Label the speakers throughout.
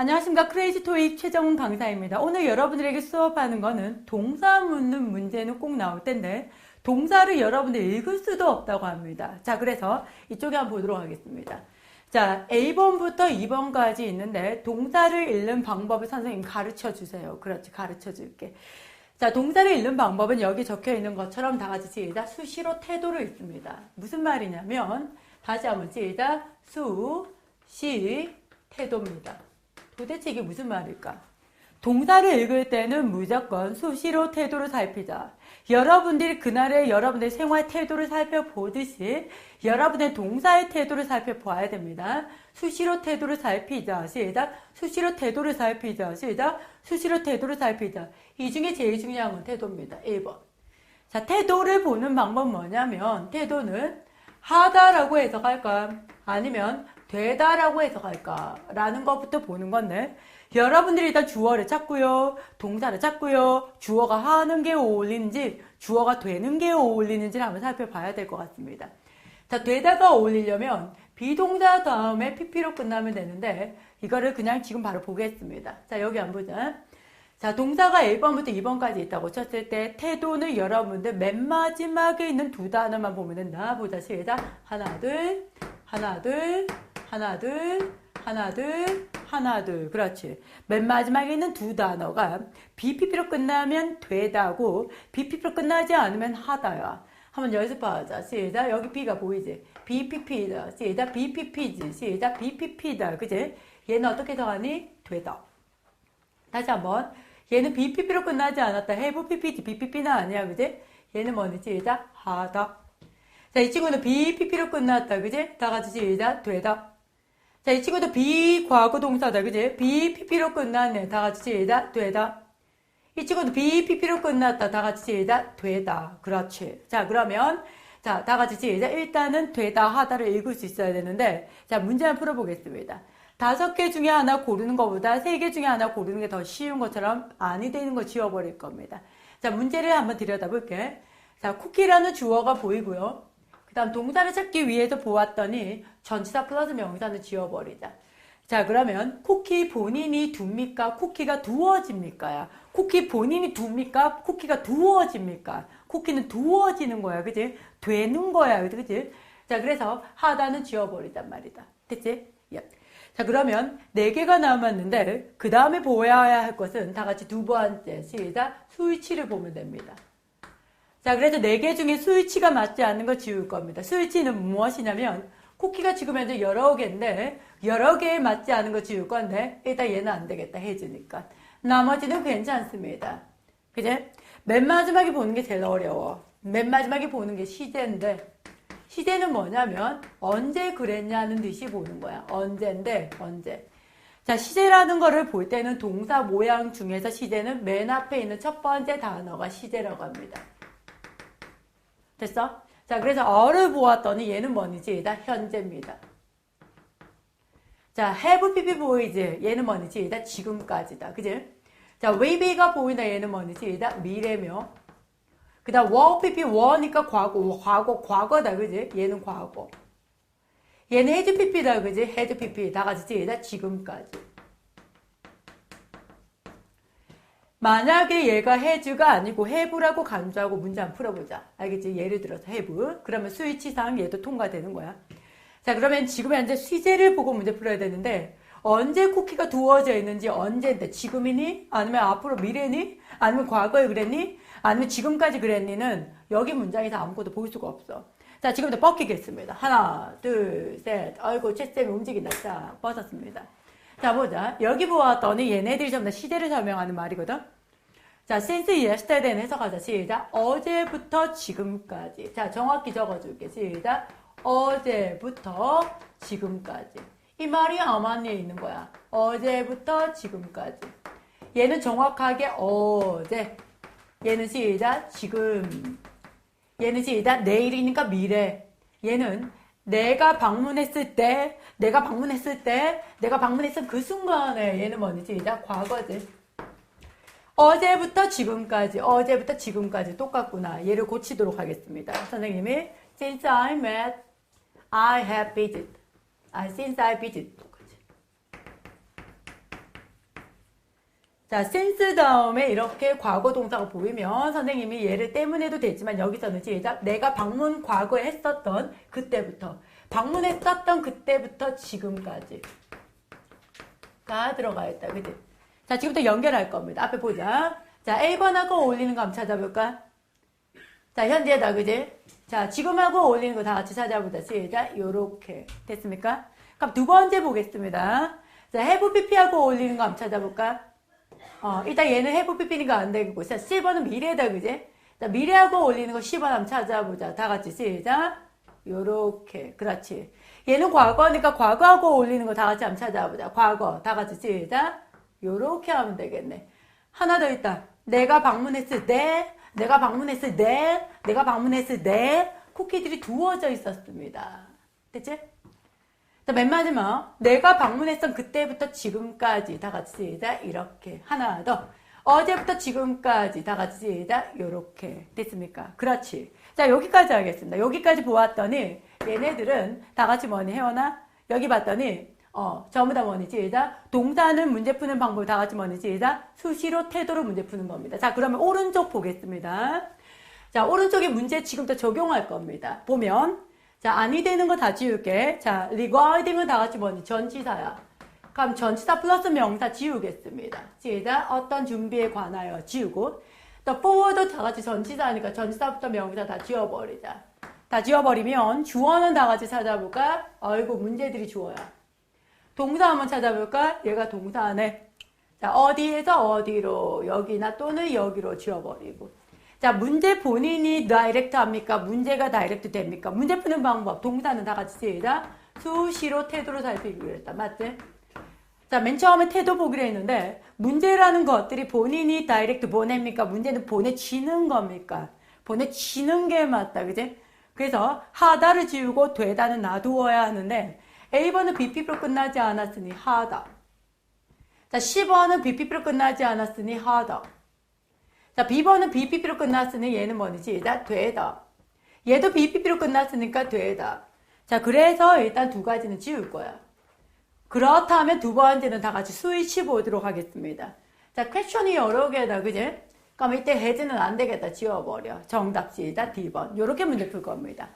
Speaker 1: 안녕하십니까. 크레이지 토익 최정훈 강사입니다. 오늘 여러분들에게 수업하는 거는 동사 묻는 문제는 꼭 나올 텐데 동사를 여러분들 읽을 수도 없다고 합니다. 자, 그래서 이쪽에 한번 보도록 하겠습니다. 자, A번부터 2번까지 있는데 동사를 읽는 방법을 선생님 가르쳐 주세요. 그렇지, 가르쳐 줄게. 자, 동사를 읽는 방법은 여기 적혀 있는 것처럼 다 같이 시작. 수시로 태도를 읽습니다. 무슨 말이냐면 다시 한번 시작. 수, 시, 태도입니다. 도대체 이게 무슨 말일까? 동사를 읽을 때는 무조건 수시로 태도를 살피자. 여러분들이 그날의 여러분의 생활 태도를 살펴보듯이 여러분의 동사의 태도를 살펴봐야 됩니다. 수시로 태도를 살피자. 시작. 수시로 태도를 살피자. 시작. 수시로 태도를 살피자. 이 중에 제일 중요한 건 태도입니다. 1번. 자, 태도를 보는 방법은 뭐냐면 태도는 하다라고 해석할까? 아니면 되다라고 해석할까? 라는 것부터 보는 건데 여러분들이 일단 주어를 찾고요. 동사를 찾고요. 주어가 하는 게 어울리는지 주어가 되는 게 어울리는지를 한번 살펴봐야 될 것 같습니다. 자, 되다가 어울리려면 비동사 다음에 pp로 끝나면 되는데 이거를 그냥 지금 바로 보겠습니다. 자, 여기 한번 보자. 자, 동사가 1번부터 2번까지 있다고 쳤을 때 태도는 여러분들 맨 마지막에 있는 두 단어만 보면 된다. 보자, 시작. 하나, 둘, 하나, 둘, 하나, 둘, 하나, 둘, 하나, 둘. 그렇지. 맨 마지막에 있는 두 단어가 BPP로 끝나면 되다고 BPP로 끝나지 않으면 하다야. 한번 연습하자. 시작. 여기 B가 보이지? BPP다. 시작. BPP지. 시작. BPP다. 그지? 얘는 어떻게 해석하니? 되다. 다시 한번. 얘는 BPP로 끝나지 않았다. have PP지. BPP는 아니야. 그지? 얘는 뭐니? 시작. 하다. 자, 이 친구는 BPP로 끝났다. 그지? 다 같이 시작. 되다. 자, 이 친구도 비과거 동사다. 그지? BPP로 끝났네. 다 같이 시작. 되다. 이 친구도 BPP로 끝났다. 다 같이 시작. 되다. 그렇지. 자, 그러면 자, 다 같이 시작. 일단은 되다 하다를 읽을 수 있어야 되는데 자, 문제 한번 풀어보겠습니다. 다섯 개 중에 하나 고르는 것보다 세 개 중에 하나 고르는 게 더 쉬운 것처럼 아니 되는 거 지워버릴 겁니다. 자, 문제를 한번 들여다볼게. 자, 쿠키라는 주어가 보이고요. 그 다음 동사를 찾기 위해서 보았더니 전치사 플러스 명사는 지워버리자. 자, 그러면 쿠키 본인이 둡니까? 쿠키가 두어집니까? 쿠키 본인이 둡니까? 쿠키가 두어집니까? 쿠키는 두어지는 거야. 그지? 되는 거야. 그지? 자, 그래서 하다는 지워버리단 말이다. 됐지? 예. 자, 그러면 네 개가 남았는데 그 다음에 보아야 할 것은 다 같이 두 번째 시작 수위치를 보면 됩니다. 자, 그래서 네개 중에 수위치가 맞지 않는 거 지울 겁니다. 수위치는 무엇이냐면 쿠키가 지금 현재 여러 개인데 여러 개에 맞지 않은 거 지울 건데 일단 얘는 안 되겠다 해주니까 나머지는 괜찮습니다. 그제? 맨 마지막에 보는 게 제일 어려워. 맨 마지막에 보는 게 시제인데 시제는 뭐냐면 언제 그랬냐는 듯이 보는 거야. 언제인데 언제. 자, 시제라는 거를 볼 때는 동사 모양 중에서 시제는 맨 앞에 있는 첫 번째 단어가 시제라고 합니다. 됐어? 자, 그래서 어를 보았더니 얘는 뭐니지? 다 현재입니다. 자, have pp 보이지? 얘는 뭐니지? 다 지금까지다. 그지? 자, be가 보이나 얘는 뭐니지? 다 미래며. 그 다음 pp were니까 과거, 과거, 과거다. 그지? 얘는 과거. 얘는 pp다. 그지? had pp. 다 같이 다 지금까지. 만약에 얘가 해주가 아니고 해부라고 간주하고 문제 한번 풀어보자. 알겠지? 예를 들어서 해부. 그러면 스위치상 얘도 통과되는 거야. 자, 그러면 지금 현재 시제를 보고 문제 풀어야 되는데 언제 쿠키가 두어져 있는지 언제인데 지금이니? 아니면 앞으로 미래니? 아니면 과거에 그랬니? 아니면 지금까지 그랬니는 여기 문장에서 아무것도 볼 수가 없어. 자, 지금부터 벗기겠습니다. 하나, 둘, 셋. 아이고, 채쌤이 움직인다. 자, 벗었습니다. 자, 보자. 여기 보았더니 얘네들이 전부 다 시제를 설명하는 말이거든. 자, since yesterday는 해석하자. 시작. 어제부터 지금까지. 자, 정확히 적어줄게. 시작. 어제부터 지금까지. 이 말이 아마니에 있는 거야. 어제부터 지금까지. 얘는 정확하게 어제. 얘는 시작. 지금. 얘는 시작. 내일이니까 미래. 얘는 내가 방문했을 때, 내가 방문했을 때, 내가 방문했을 그 순간에 얘는 뭐지? 시작. 과거지. 어제부터 지금까지, 어제부터 지금까지 똑같구나. 얘를 고치도록 하겠습니다. 선생님이 since I met, I have visited. 아, since I visit. 똑같이. 자, since 다음에 이렇게 과거 동사가 보이면 선생님이 얘를 때문에도 되지만 여기서는 시작. 내가 방문 과거에 했었던 그때부터. 방문했었던 그때부터 지금까지. 가 들어가 있다. 그지? 자, 지금부터 연결할 겁니다. 앞에 보자. 자, 1번하고 어울리는 거 한번 찾아볼까? 자, 현재다. 그지? 자, 지금하고 어울리는 거 다 같이 찾아보자. 시작. 요렇게. 됐습니까? 그럼 두 번째 보겠습니다. 자, have pp하고 어울리는 거 한번 찾아볼까? 어, 일단 얘는 have pp니까 안 되고. 자, 10번은 미래다. 그지? 자, 미래하고 어울리는 거 10번 한번 찾아보자. 다 같이 시작. 요렇게. 그렇지. 얘는 과거니까 과거하고 어울리는 거 다 같이 한번 찾아보자. 과거. 다 같이 시작. 요렇게 하면 되겠네. 하나 더 있다. 내가 방문했을 때, 내가 방문했을 때, 내가 방문했을 때, 쿠키들이 두어져 있었습니다. 됐지? 자, 맨 마지막. 내가 방문했던 그때부터 지금까지 다 같이 시작. 이렇게. 하나 더. 어제부터 지금까지 다 같이 시작. 요렇게. 됐습니까? 그렇지. 자, 여기까지 하겠습니다. 여기까지 보았더니 얘네들은 다 같이 뭐니 해오나? 여기 봤더니 어, 전부 다 뭐니 시작. 동사는 문제 푸는 방법 다 같이 뭐니 시작. 수시로 태도로 문제 푸는 겁니다. 자, 그러면 오른쪽 보겠습니다. 자, 오른쪽에 문제 지금부터 적용할 겁니다. 보면 자, 아니 되는 거 다 지울게. 자, regarding은 다 같이 뭐니? 전치사야. 그럼 전치사 플러스 명사 지우겠습니다. 시작. 어떤 준비에 관하여 지우고. 또 forward 다 같이 전치사니까 전치사부터 명사 다 지워버리자. 다 지워버리면 주어는 다 같이 찾아볼까? 아이고 문제들이 주어야. 동사 한번 찾아볼까? 얘가 동사네. 자, 어디에서 어디로, 여기나 또는 여기로 지워버리고. 자, 문제 본인이 다이렉트 합니까? 문제가 다이렉트 됩니까? 문제 푸는 방법, 동사는 다 같이 시작. 수시로 태도로 살피기로 했다. 맞지? 자, 맨 처음에 태도 보기로 했는데, 문제라는 것들이 본인이 다이렉트 보냅니까? 문제는 보내지는 겁니까? 보내지는 게 맞다. 그지? 그래서 하다를 지우고 되다는 놔두어야 하는데, A번은 BP로 끝나지 않았으니 하다. 자, 10번은 BP로 끝나지 않았으니 하다. 자, B번은 BPP로 끝났으니 얘는 뭐지? 자, 되다. 얘도 BPP로 끝났으니까 되다. 자, 그래서 일단 두 가지는 지울 거야. 그렇다면 두 번째는 다 같이 스위치 보도록 하겠습니다. 자, 퀘션이 여러 개다, 그지? 그럼 이때 해지는 안 되겠다. 지워버려. 정답 시작 D번. 요렇게 문제 풀 겁니다.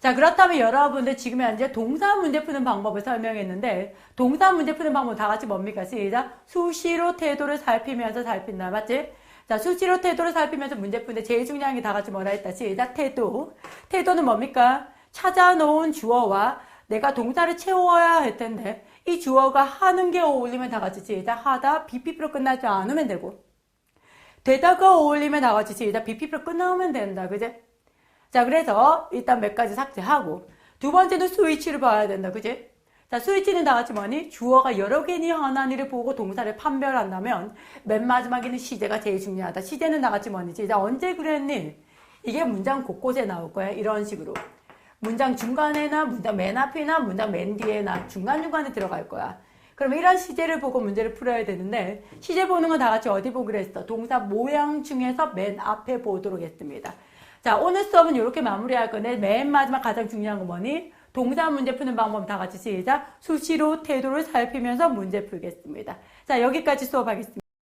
Speaker 1: 자, 그렇다면 여러분들 지금 현재 동사 문제 푸는 방법을 설명했는데, 동사 문제 푸는 방법 다 같이 뭡니까? 시작. 수시로 태도를 살피면서 살핀다. 맞지? 자, 수시로 태도를 살피면서 문제 푸는데 제일 중요한 게 다 같이 뭐라 했다. 시작. 태도. 태도는 뭡니까? 찾아놓은 주어와 내가 동사를 채워야 할 텐데, 이 주어가 하는 게 어울리면 다 같이 시작. 하다. BPP로 끝나지 않으면 되고. 되다가 어울리면 다 같이 시작. BPP로 끝나면 된다. 그제? 자, 그래서 일단 몇 가지 삭제하고. 두 번째는 스위치를 봐야 된다. 그지? 자, 스위치는 다 같이 뭐니? 주어가 여러 개니 하나니를 보고 동사를 판별한다면 맨 마지막에는 시제가 제일 중요하다. 시제는 뭐니? 자, 언제 그랬니? 이게 문장 곳곳에 나올 거야. 이런 식으로. 문장 중간에나 문장 맨 앞이나 문장 맨 뒤에나 중간중간에 들어갈 거야. 그럼 이런 시제를 보고 문제를 풀어야 되는데 시제 보는 건 다 같이 어디 보기로 했어? 동사 모양 중에서 맨 앞에 보도록 했습니다. 자, 오늘 수업은 이렇게 마무리할 건데 맨 마지막 가장 중요한 건 뭐니? 동사 문제 푸는 방법 다 같이 시작. 수시로 태도를 살피면서 문제 풀겠습니다. 자, 여기까지 수업하겠습니다.